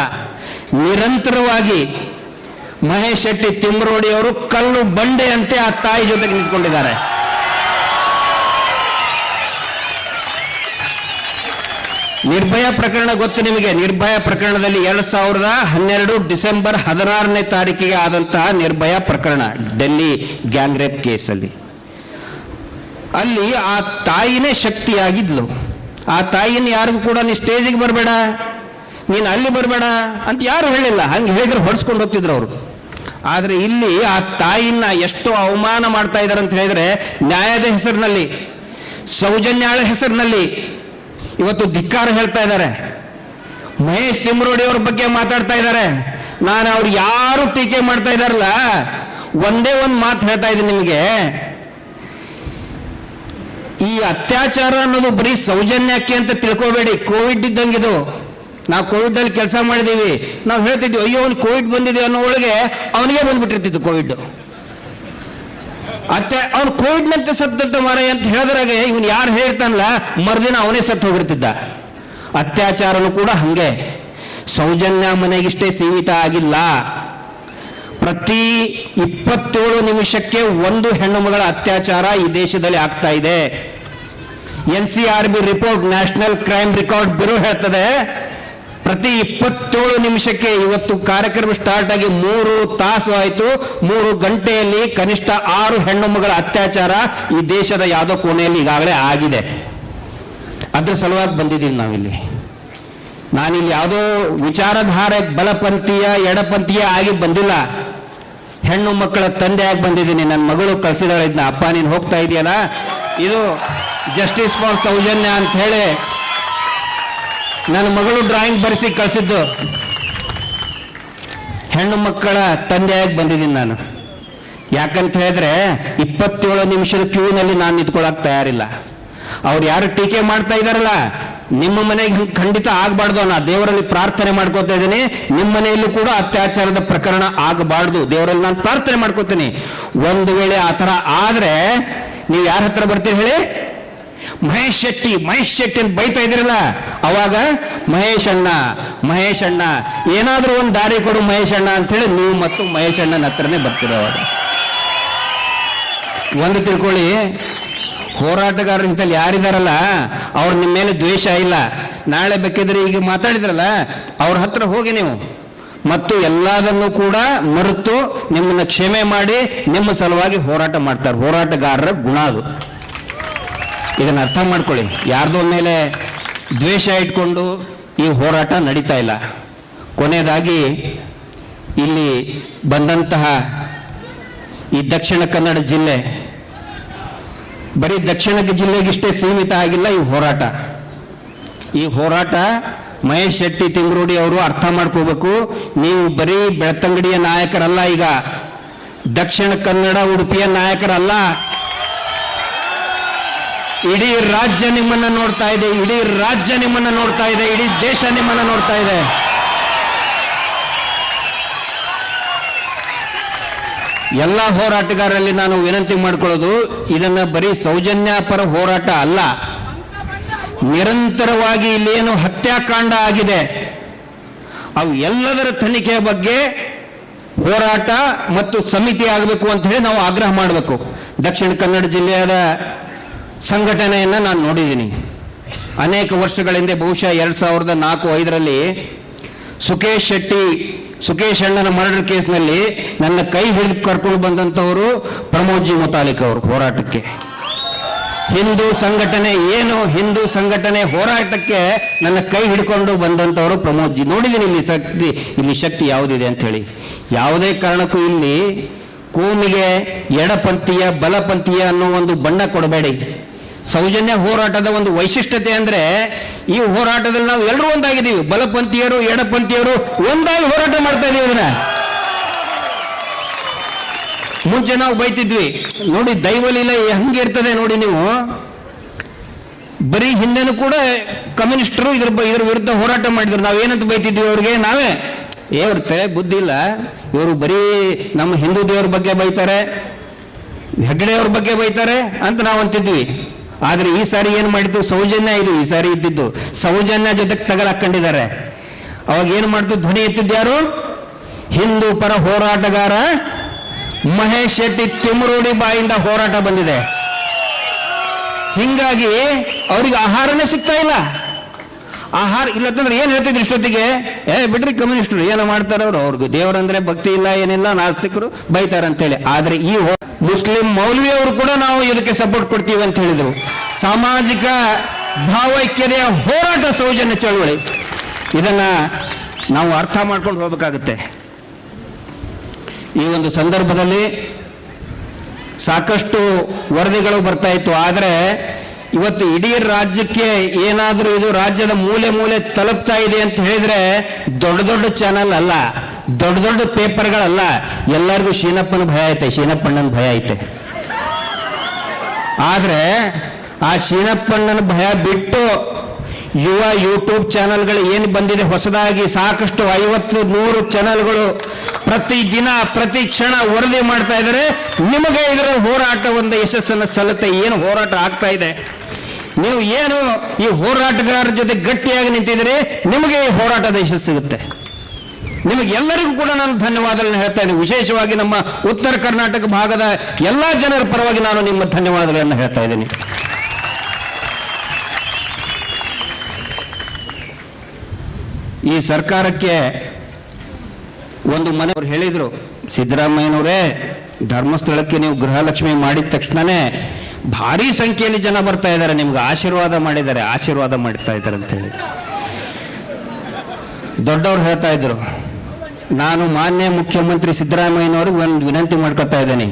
ನಿರಂತರವಾಗಿ ಮಹೇಶ್ ಶೆಟ್ಟಿ ತಿಮ್ರೋಡಿ ಅವರು ಕಲ್ಲು ಬಂಡೆ ಅಂತೆ ಆ ತಾಯಿ ಜೊತೆಗೆ ನಿಂತ್ಕೊಂಡಿದ್ದಾರೆ. ನಿರ್ಭಯ ಪ್ರಕರಣ ಗೊತ್ತು ನಿಮಗೆ. ನಿರ್ಭಯ ಪ್ರಕರಣದಲ್ಲಿ ಎರಡ್ ಸಾವಿರದ ಹನ್ನೆರಡು ಡಿಸೆಂಬರ್ ಹದಿನಾರನೇ ತಾರೀಕಿಗೆ ಆದಂತಹ ನಿರ್ಭಯ ಪ್ರಕರಣ, ಡೆಲ್ಲಿ ಗ್ಯಾಂಗ್ ರೇಪ್ ಕೇಸಲ್ಲಿ. ಅಲ್ಲಿ ಆ ತಾಯಿನೇ ಶಕ್ತಿಯಾಗಿದ್ಲು. ಆ ತಾಯಿನ ಯಾರಿಗೂ ಕೂಡ ನೀ ಸ್ಟೇಜಿಗೆ ಬರಬೇಡ, ನೀನು ಅಲ್ಲಿ ಬರಬೇಡ ಅಂತ ಯಾರು ಹೇಳಿಲ್ಲ. ಹಂಗೆ ಹೇಳಿದ್ರೆ ಹೊಡ್ಸ್ಕೊಂಡು ಹೋಗ್ತಿದ್ರು ಅವರು. ಆದರೆ ಇಲ್ಲಿ ಆ ತಾಯಿನ ಎಷ್ಟು ಅವಮಾನ ಮಾಡ್ತಾ ಇದ್ದಾರೆ ಅಂತ ಹೇಳಿದ್ರೆ ನ್ಯಾಯದ ಹೆಸರಿನಲ್ಲಿ, ಸೌಜನ್ಯಾಳ ಹೆಸರಿನಲ್ಲಿ ಇವತ್ತು ಧಿಕ್ಕಾರ ಹೇಳ್ತಾ ಇದ್ದಾರೆ. ಮಹೇಶ್ ತಿಮ್ರೋಡಿ ಅವ್ರ ಬಗ್ಗೆ ಮಾತಾಡ್ತಾ ಇದ್ದಾರೆ. ನಾನು ಅವ್ರು ಯಾರು ಟೀಕೆ ಮಾಡ್ತಾ ಇದ್ದಾರಲ್ಲ, ಒಂದೇ ಒಂದು ಮಾತು ಹೇಳ್ತಾ ಇದ್ದೀನಿ ನಿಮಗೆ. ಈ ಅತ್ಯಾಚಾರ ಅನ್ನೋದು ಬರೀ ಸೌಜನ್ಯಕ್ಕೆ ಅಂತ ತಿಳ್ಕೋಬೇಡಿ. ಕೋವಿಡ್ ಇದ್ದಂಗಿದು ನಾವು ಕೋವಿಡ್ ಅಲ್ಲಿ ಕೆಲಸ ಮಾಡಿದೀವಿ. ನಾವು ಹೇಳ್ತಿದ್ವಿ, ಅಯ್ಯೋ, ಅವ್ನು ಕೋವಿಡ್ ಬಂದಿದೆ ಅನ್ನೋ ಒಳಗೆ ಅವನಿಗೆ ಬಂದ್ಬಿಟ್ಟಿರ್ತಿತ್ತು ಕೋವಿಡ್ ಅತ್ತೆ, ಅವ್ನು ಕೋವಿಡ್ನಂತೆ ಸತ್ತಂತ ಮರ ಅಂತ ಹೇಳಿದ್ರಾಗೆ ಇವನು ಯಾರು ಹೇಳ್ತಾನಲ್ಲ, ಮರುದಿನ ಅವನೇ ಸತ್ತು ಹೋಗಿರ್ತಿದ್ದ. ಅತ್ಯಾಚಾರನು ಕೂಡ ಹಂಗೆ. ಸೌಜನ್ಯ ಮನೆಗಿಷ್ಟೇ ಸೀಮಿತ ಆಗಿಲ್ಲ. ಪ್ರತಿ ಇಪ್ಪತ್ತೇಳು ನಿಮಿಷಕ್ಕೆ ಒಂದು ಹೆಣ್ಣು ಮಗಳ ಅತ್ಯಾಚಾರ ಈ ದೇಶದಲ್ಲಿ ಆಗ್ತಾ ಇದೆ. N C R B report, national crime record bureau ಹೇಳ್ತದೆ. ಪ್ರತಿ ಇಪ್ಪತ್ತೇಳು ನಿಮಿಷಕ್ಕೆ ಇವತ್ತು ಕಾರ್ಯಕ್ರಮ ಸ್ಟಾರ್ಟ್ ಆಗಿ ಮೂರು ತಾಸು ಆಯಿತು. ಮೂರು ಗಂಟೆಯಲ್ಲಿ ಕನಿಷ್ಠ ಆರು ಹೆಣ್ಣು ಮಗಳ ಅತ್ಯಾಚಾರ ಈ ದೇಶದ ಯಾವುದೋ ಕೋಣೆಯಲ್ಲಿ ಈಗಾಗಲೇ ಆಗಿದೆ. ಅದ್ರ ಸಲುವಾಗಿ ಬಂದಿದ್ದೀವಿ ನಾವಿಲ್ಲಿ. ನಾನಿಲ್ಲಿ ಯಾವುದೋ ವಿಚಾರಧಾರೆ ಬಲಪಂಥೀಯ, ಎಡಪಂಥೀಯ ಆಗಿ ಬಂದಿಲ್ಲ. ಹೆಣ್ಣು ಮಕ್ಕಳ ತಂದೆಯಾಗಿ ಬಂದಿದ್ದೀನಿ. ನನ್ನ ಮಗಳು ಇದನ್ನ ಅಪ್ಪ ನೀನು ಹೋಗ್ತಾ ಇದೆಯಲ್ಲ? ಇದು ಜಸ್ಟಿಸ್ ಫಾರ್ ಸೌಜನ್ಯ ಅಂತ ಹೇಳಿ ನನ್ನ ಮಗಳು ಡ್ರಾಯಿಂಗ್ ಬರೆಸಿ ಕಳಿಸಿದ್ದು. ಹೆಣ್ಣು ಮಕ್ಕಳ ತಂದೆಯಾಗಿ ಬಂದಿದ್ದೀನಿ ನಾನು. ಯಾಕಂತ ಹೇಳಿದ್ರೆ ಇಪ್ಪತ್ತೇಳು ನಿಮಿಷದ ಕ್ಯೂನಲ್ಲಿ ನಾನು ನಿಂತ್ಕೊಳಕ್ ತಯಾರಿಲ್ಲ. ಅವ್ರು ಯಾರು ಟೀಕೆ ಮಾಡ್ತಾ ಇದಾರಲ್ಲ ನಿಮ್ಮ ಮನೆಗೆ ಖಂಡಿತ ಆಗಬಾರ್ದು ನಾ ದೇವರಲ್ಲಿ ಪ್ರಾರ್ಥನೆ ಮಾಡ್ಕೋತಾ ಇದ್ದೀನಿ. ನಿಮ್ಮ ಮನೆಯಲ್ಲೂ ಕೂಡ ಅತ್ಯಾಚಾರದ ಪ್ರಕರಣ ಆಗಬಾರ್ದು. ದೇವರಲ್ಲಿ ನಾನು ಪ್ರಾರ್ಥನೆ ಮಾಡ್ಕೋತೀನಿ. ಒಂದು ವೇಳೆ ಆ ಥರ ಆದ್ರೆ ನೀವು ಯಾರ ಹತ್ರ ಬರ್ತೀರಿ ಹೇಳಿ? ಮಹೇಶ್ ಶೆಟ್ಟಿ ಮಹೇಶ್ ಶೆಟ್ಟಿ ಅಂತ ಬೈತಾ ಇದ್ರಲ್ಲ ಅವಾಗ ಮಹೇಶ್ ಅಣ್ಣ ಮಹೇಶ್ ಅಣ್ಣ, ಏನಾದ್ರೂ ಒಂದು ದಾರಿ ಕೊಡು ಮಹೇಶ್ ಅಣ್ಣ ಅಂತ ಹೇಳಿ ನೀವು ಮತ್ತು ಮಹೇಶ್ ಅಣ್ಣನ ಹತ್ರನೇ ಬರ್ತೀರ ಅವಾಗ ಒಂದು ತಿಳ್ಕೊಳ್ಳಿ ಹೋರಾಟಗಾರ ಇಂತಲ್ಲಿ ಯಾರಿದಾರಲ್ಲ, ಅವ್ರ ನಿಮ್ಮ ಮೇಲೆ ದ್ವೇಷ ಇಲ್ಲ. ನಾಳೆ ಬೇಕಿದ್ರೆ ಈಗ ಮಾತಾಡಿದ್ರಲ್ಲ, ಅವ್ರ ಹತ್ರ ಹೋಗಿ ನೀವು. ಮತ್ತು ಎಲ್ಲದನ್ನು ಕೂಡ ಮರೆತು ನಿಮ್ಮನ್ನ ಕ್ಷಮೆ ಮಾಡಿ ನಿಮ್ಮ ಸಲುವಾಗಿ ಹೋರಾಟ ಮಾಡ್ತಾರೆ. ಹೋರಾಟಗಾರರ ಗುಣ ಅದು. ಇದನ್ನ ಅರ್ಥ ಮಾಡ್ಕೊಳ್ಳಿ. ಯಾರ್ದೋ ಮೇಲೆ ದ್ವೇಷ ಇಟ್ಕೊಂಡು ಈ ಹೋರಾಟ ನಡೀತಾ ಇಲ್ಲ. ಕೊನೆಯದಾಗಿ ಇಲ್ಲಿ ಬಂದಂತಹ ಈ ದಕ್ಷಿಣ ಕನ್ನಡ ಜಿಲ್ಲೆ, ಬರೀ ದಕ್ಷಿಣ ಜಿಲ್ಲೆಗಿಷ್ಟೇ ಸೀಮಿತ ಆಗಿಲ್ಲ ಈ ಹೋರಾಟ. ಈ ಹೋರಾಟ ಮಹೇಶ್ ಶೆಟ್ಟಿ ತಿಂಗ್ರೋಡಿ ಅವರು ಅರ್ಥ ಮಾಡ್ಕೋಬೇಕು. ನೀವು ಬರೀ ಬೆಳ್ತಂಗಡಿಯ ನಾಯಕರಲ್ಲ ಈಗ. ದಕ್ಷಿಣ ಕನ್ನಡ ಉಡುಪಿಯ ನಾಯಕರಲ್ಲ. ಇಡೀ ರಾಜ್ಯ ನಿಮ್ಮನ್ನ ನೋಡ್ತಾ ಇದೆ, ಇಡೀ ರಾಜ್ಯ ನಿಮ್ಮನ್ನ ನೋಡ್ತಾ ಇದೆ, ಇಡೀ ದೇಶ ನಿಮ್ಮನ್ನ ನೋಡ್ತಾ ಇದೆ. ಎಲ್ಲ ಹೋರಾಟಗಾರರಲ್ಲಿ ನಾನು ವಿನಂತಿ ಮಾಡ್ಕೊಳ್ಳೋದು, ಇದನ್ನ ಬರೀ ಸೌಜನ್ಯ ಪರ ಹೋರಾಟ ಅಲ್ಲ, ನಿರಂತರವಾಗಿ ಇಲ್ಲೇನು ಹತ್ಯಾಕಾಂಡ ಆಗಿದೆ. ಅವು ಎಲ್ಲದರ ತನಿಖೆಯ ಬಗ್ಗೆ ಹೋರಾಟ ಮತ್ತು ಸಮಿತಿ ಆಗಬೇಕು ಅಂತ ಹೇಳಿ ನಾವು ಆಗ್ರಹ ಮಾಡಬೇಕು. ದಕ್ಷಿಣ ಕನ್ನಡ ಜಿಲ್ಲೆಯ ಸಂಘಟನೆಯನ್ನ ನಾನು ನೋಡಿದ್ದೀನಿ. ಅನೇಕ ವರ್ಷಗಳ ಹಿಂದೆ ಬಹುಶಃ ಎರಡ್ ಸಾವಿರದ ನಾಲ್ಕು ಐದರಲ್ಲಿ ಸುಖೇಶ್ ಶೆಟ್ಟಿ, ಸುಖೇಶ್ ಅಣ್ಣನ ಮರ್ಡರ್ ಕೇಸ್ನಲ್ಲಿ ನನ್ನ ಕೈ ಹಿಡಿದು ಕರ್ಕೊಂಡು ಬಂದಂಥವರು ಪ್ರಮೋದ್ ಜಿ ಮುತಾಲಿಕ್ ಅವರು ಹೋರಾಟಕ್ಕೆ. ಹಿಂದೂ ಸಂಘಟನೆ ಏನು? ಹಿಂದೂ ಸಂಘಟನೆ ಹೋರಾಟಕ್ಕೆ ನನ್ನ ಕೈ ಹಿಡ್ಕೊಂಡು ಬಂದಂಥವರು ಪ್ರಮೋದ್ ಜಿ ನೋಡಿದ್ದೀನಿ ಇಲ್ಲಿ ಶಕ್ತಿ ಇಲ್ಲಿ ಶಕ್ತಿ ಯಾವುದಿದೆ ಅಂತ ಹೇಳಿ ಯಾವುದೇ ಕಾರಣಕ್ಕೂ ಇಲ್ಲಿ ಕೋಮಿಗೆ ಎಡಪಂಥೀಯ, ಬಲಪಂಥೀಯ ಅನ್ನೋ ಒಂದು ಬಣ್ಣ ಕೊಡಬೇಡಿ. ಸೌಜನ್ಯ ಹೋರಾಟದ ಒಂದು ವೈಶಿಷ್ಟ್ಯತೆ ಅಂದ್ರೆ ಈ ಹೋರಾಟದಲ್ಲಿ ನಾವು ಎಲ್ಲರೂ ಒಂದಾಗಿದ್ದೀವಿ. ಬಲಪಂಥೀಯರು, ಎಡಪಂಥೀಯರು ಒಂದಾಗಿ ಹೋರಾಟ ಮಾಡ್ತಾ ಇದೀವಿ ಇದನ್ನ ಮುಂಚೆ ನಾವು ಬೈತಿದ್ವಿ, ನೋಡಿ ದೈವಲೀಲ ಹಂಗಿರ್ತದೆ ನೋಡಿ ನೀವು. ಬರೀ ಹಿಂದೆನೂ ಕೂಡ ಕಮ್ಯುನಿಸ್ಟರು ಇದ್ರ ಇದ್ರ ವಿರುದ್ಧ ಹೋರಾಟ ಮಾಡಿದ್ರು. ನಾವೇನಂತ ಬೈತಿದ್ವಿ ಅವ್ರಿಗೆ? ನಾವೇ ಏವ್ರ ಅವ್ರ ತಲೆ ಬುದ್ಧಿ ಇಲ್ಲ. ಇವರು ಬರೀ ನಮ್ಮ ಹಿಂದೂ ದೇವ್ರ ಬಗ್ಗೆ ಬೈತಾರೆ ಹೆಗ್ಡೆಯವ್ರ ಬಗ್ಗೆ ಬೈತಾರೆ ಅಂತ ನಾವು ಅಂತಿದ್ವಿ. ಆದ್ರೆ ಈ ಸಾರಿ ಏನ್ ಮಾಡಿದ್ದು? ಸೌಜನ್ಯ ಇದು, ಈ ಸಾರಿ ಇದ್ದಿದ್ದು. ಸೌಜನ್ಯ ಜೊತೆಗೆ ತಗಲಾಕೊಂಡಿದ್ದಾರೆ ಅವಾಗ ಏನ್ ಮಾಡ್ತು ಧ್ವನಿ ಎತ್ತಿದ್ದು ಯಾರು? ಹಿಂದೂ ಪರ ಹೋರಾಟಗಾರ ಮಹೇಶ್ ಶೆಟ್ಟಿ ತಿಮರೋಡಿ ಬಾಯಿಂದ ಹೋರಾಟ ಬಂದಿದೆ. ಹಿಂಗಾಗಿ ಅವ್ರಿಗೆ ಆಹಾರನೇ ಸಿಗ್ತಾ ಇಲ್ಲ. ಆಹಾರ ಇಲ್ಲತ್ತಂದ್ರೆ ಏನ್ ಹೇಳ್ತಿದ್ರು ಇಷ್ಟೊತ್ತಿಗೆ? ಏ, ಬಿಡ್ರಿ ಕಮ್ಯುನಿಸ್ಟರು, ಏನೋ ಮಾಡ್ತಾರೆ ಅವ್ರು. ಅವ್ರಿಗೆ ದೇವರಂದ್ರೆ ಭಕ್ತಿ ಇಲ್ಲ, ಏನಿಲ್ಲ, ನಾಸ್ತಿಕರು ಬೈತಾರ ಅಂತೇಳಿ ಆದ್ರೆ ಈ ಮುಸ್ಲಿಂ ಮೌಲ್ವಿಯವರು ಕೂಡ ನಾವು ಇದಕ್ಕೆ ಸಪೋರ್ಟ್ ಕೊಡ್ತೀವಿ ಅಂತ ಹೇಳಿದ್ರು. ಸಾಮಾಜಿಕ ಭಾವೈಕ್ಯತೆಯ ಹೋರಾಟ ಸೌಜನ್ಯ ಚಳುವಳಿ. ಇದನ್ನ ನಾವು ಅರ್ಥ ಮಾಡ್ಕೊಂಡು ಹೋಗಬೇಕಾಗುತ್ತೆ. ಈ ಒಂದು ಸಂದರ್ಭದಲ್ಲಿ ಸಾಕಷ್ಟು ವರದಿಗಳು ಬರ್ತಾ ಇತ್ತು. ಆದರೆ ಇವತ್ತು ಇಡೀ ರಾಜ್ಯಕ್ಕೆ ಏನಾದರೂ ಇದು ರಾಜ್ಯದ ಮೂಲೆ ಮೂಲೆ ತಲುಪ್ತಾ ಇದೆ ಅಂತ ಹೇಳಿದ್ರೆ ದೊಡ್ಡ ದೊಡ್ಡ ಚಾನಲ್ ಅಲ್ಲ, ದೊಡ್ಡ ದೊಡ್ಡ ಪೇಪರ್ಗಳಲ್ಲ ಎಲ್ಲರಿಗೂ ಶೀನಪ್ಪನ ಭಯ ಐತೆ, ಶೀನಪ್ಪಣ್ಣನ ಭಯ ಐತೆ. ಆದ್ರೆ ಆ ಶೀನಪ್ಪಣ್ಣನ ಭಯ ಬಿಟ್ಟು ಯುವ ಯೂಟ್ಯೂಬ್ ಚಾನೆಲ್ಗಳು ಏನು ಬಂದಿದೆ ಹೊಸದಾಗಿ ಸಾಕಷ್ಟು ಐವತ್ತು ನೂರು ಚಾನೆಲ್ಗಳು ಪ್ರತಿ ದಿನ, ಪ್ರತಿ ಕ್ಷಣ ವರದಿ ಮಾಡ್ತಾ ಇದ್ದಾರೆ. ನಿಮಗೆ ಇದರ ಹೋರಾಟ ಒಂದು ಯಶಸ್ಸನ್ನು ಸಲ್ಲುತ್ತೆ. ಏನು ಹೋರಾಟ ಆಗ್ತಾ ಇದೆ? ನೀವು ಏನು ಈ ಹೋರಾಟಗಾರರ ಜೊತೆ ಗಟ್ಟಿಯಾಗಿ ನಿಂತಿದ್ರೆ ನಿಮಗೆ ಈ ಹೋರಾಟದ ಯಶಸ್ಸು ಸಿಗುತ್ತೆ. ನಿಮಗೆ ಎಲ್ಲರಿಗೂ ಕೂಡ ನಾನು ಧನ್ಯವಾದಗಳನ್ನು ಹೇಳ್ತಾ ಇದ್ದೀನಿ. ವಿಶೇಷವಾಗಿ ನಮ್ಮ ಉತ್ತರ ಕರ್ನಾಟಕ ಭಾಗದ ಎಲ್ಲ ಜನರ ಪರವಾಗಿ ನಾನು ನಿಮ್ಮ ಧನ್ಯವಾದಗಳನ್ನು ಹೇಳ್ತಾ ಇದ್ದೀನಿ. ಈ ಸರ್ಕಾರಕ್ಕೆ ಒಂದು ಮನೆ ಹೇಳಿದ್ರು, ಸಿದ್ದರಾಮಯ್ಯನವರೇ, ಧರ್ಮಸ್ಥಳಕ್ಕೆ ನೀವು ಗೃಹಲಕ್ಷ್ಮಿ ಮಾಡಿದ ತಕ್ಷಣನೇ ಭಾರಿ ಸಂಖ್ಯೆಯಲ್ಲಿ ಜನ ಬರ್ತಾ ಇದ್ದಾರೆ. ನಿಮ್ಗೆ ಆಶೀರ್ವಾದ ಮಾಡಿದ್ದಾರೆ. ಆಶೀರ್ವಾದ ಮಾಡ್ತಾ ಇದ್ದಾರೆ ಅಂತ ಹೇಳಿ. ದೊಡ್ಡವ್ರು ಹೇಳ್ತಾ ಇದ್ರು, ನಾನು ಮಾನ್ಯ ಮುಖ್ಯಮಂತ್ರಿ ಸಿದ್ದರಾಮಯ್ಯನವ್ರಿಗೆ ಒಂದು ವಿನಂತಿ ಮಾಡ್ಕೊತಾ ಇದ್ದೇನೆ.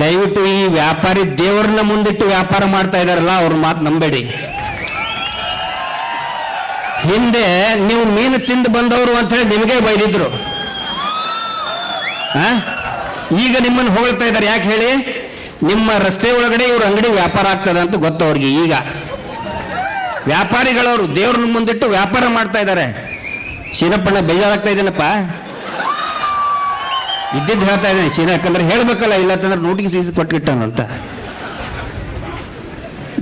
ದಯವಿಟ್ಟು ಈ ವ್ಯಾಪಾರಿ ದೇವರನ್ನ ಮುಂದಿಟ್ಟು ವ್ಯಾಪಾರ ಮಾಡ್ತಾ ಇದ್ದಾರಲ್ಲ, ಅವ್ರ ಮಾತು ನಂಬೇಡಿ. ಹಿಂದೆ ನೀವು ಮೀನು ತಿಂದು ಬಂದವರು ಅಂತ ಹೇಳಿ ನಿಮಗೆ ಬೈದಿದ್ರು? ಈಗ ನಿಮ್ಮನ್ನು ಹೊಗಳ್ತಾ ಇದ್ದಾರೆ. ಯಾಕೆ ಹೇಳಿ? ನಿಮ್ಮ ರಸ್ತೆ ಒಳಗಡೆ ಇವ್ರ ಅಂಗಡಿ ವ್ಯಾಪಾರ ಆಗ್ತದೆ ಅಂತ ಗೊತ್ತು ಅವ್ರಿಗೆ ಈಗ. ವ್ಯಾಪಾರಿಗಳವರು ದೇವ್ರನ್ನ ಮುಂದಿಟ್ಟು ವ್ಯಾಪಾರ ಮಾಡ್ತಾ ಇದ್ದಾರೆ ಶೀನಪ್ಪಣ್ಣ ಬೇಜಾರಾಗ್ತಾ ಇದ್ದೇನಪ್ಪ ಇದ್ದಿದ್ದು ಹೇಳ್ತಾ ಇದ್ದೇನೆ, ಶೀನ ಯಾಕಂದ್ರೆ ಹೇಳ್ಬೇಕಲ್ಲ ಇಲ್ಲ ಅಂತಂದ್ರೆ ನೋಟಿಗೆ ಸೀಸಿ ಕೊಟ್ಬಿಟ್ಟನಂತ